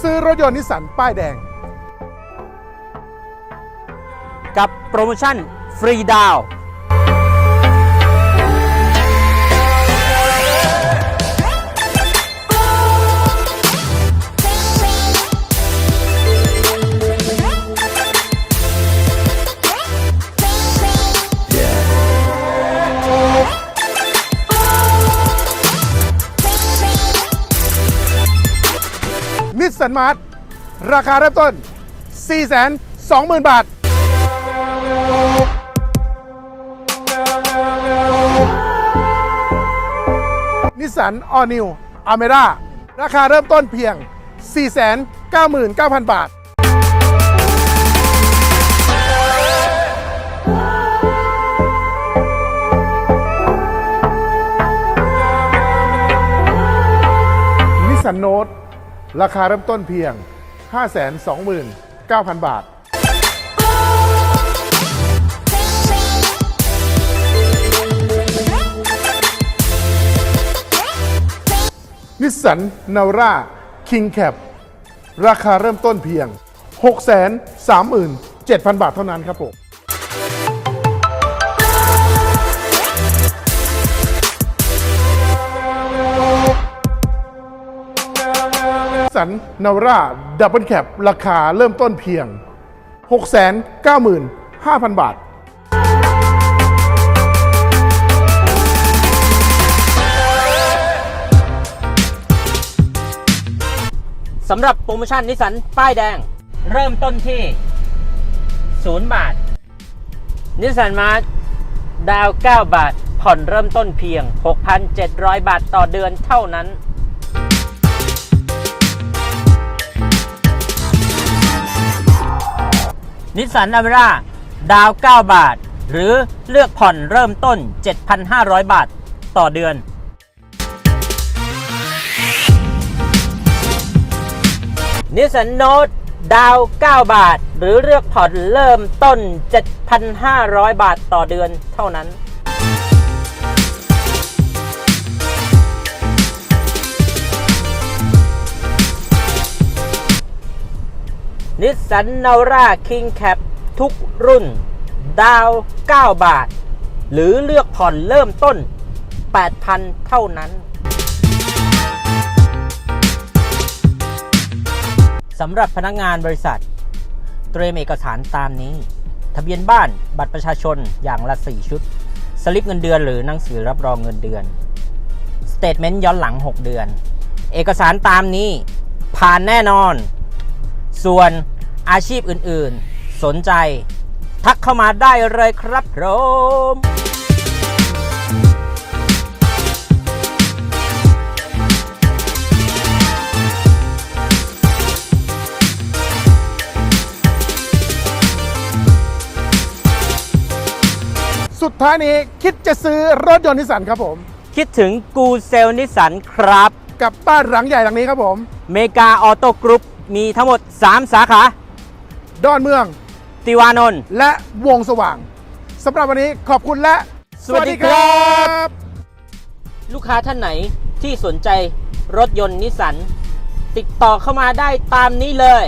ซื้อรถยนต์นิสสันป้ายแดง กับโปรโมชั่นฟรีดาว นิสสันมาร์ทราคาเริ่มต้น 420,000 บาท นิสสันออนิวอเมร่าราคาเริ่มต้นเพียง 499,000 บาท นิสสันโนต ราคาเริ่มต้นเพียง 529,000 บาท นิสสันนาร่าคิงแคปราคาเริ่มต้นเพียง 637,000 บาทเท่านั้นครับผม สันนาราดับเบิลแคปราคาเริ่มต้นเพียง 695,000 บาท สำหรับโปรโมชั่นนิสสันป้ายแดง เริ่มต้นที่ 0 บาท นิสสันมาร์ดาว 9 บาท ผ่อนเริ่มต้นเพียง 6,700 บาทต่อเดือนเท่านั้น นิสสันอเวร่าดาว 9 บาท หรือเลือกผ่อนเริ่มต้น 7,500 บาทต่อเดือน นิสสันโนตดาว 9 บาท หรือเลือกผ่อนเริ่มต้น 7,500 บาทต่อเดือนเท่านั้น นิสสันนาร่าคิงแคปทุกรุ่น ดาว 9 บาท หรือเลือกผ่อนเริ่มต้น 8,000 เท่านั้นสำหรับพนักงานบริษัท เตรียมเอกสารตามนี้ ทะเบียนบ้านบัตรประชาชนอย่างละ 4 ชุด สลิปเงินเดือนหรือหนังสือรับรองเงินเดือนสเตทเมนต์ย้อนหลัง 6 เดือน เอกสารตามนี้ ผ่านแน่นอน ส่วนอาชีพอื่นๆ สนใจ ทักเข้ามาได้เลยครับผมสุดท้ายนี้คิดจะซื้อรถยนต์นิสสันครับผม คิดถึงกูเซลนิสันครับ กับบ้านหลังใหญ่หลังนี้ครับผม เมกาออโต้กรุ๊ป มีทั้งหมด 3 สาขา ดอนเมืองติวานนท์และวงสว่างสำหรับวันนี้ขอบคุณและ สวัสดีครับ ลูกค้าท่านไหนที่สนใจรถยนต์นิสสันติดต่อเข้ามาได้ตามนี้เลย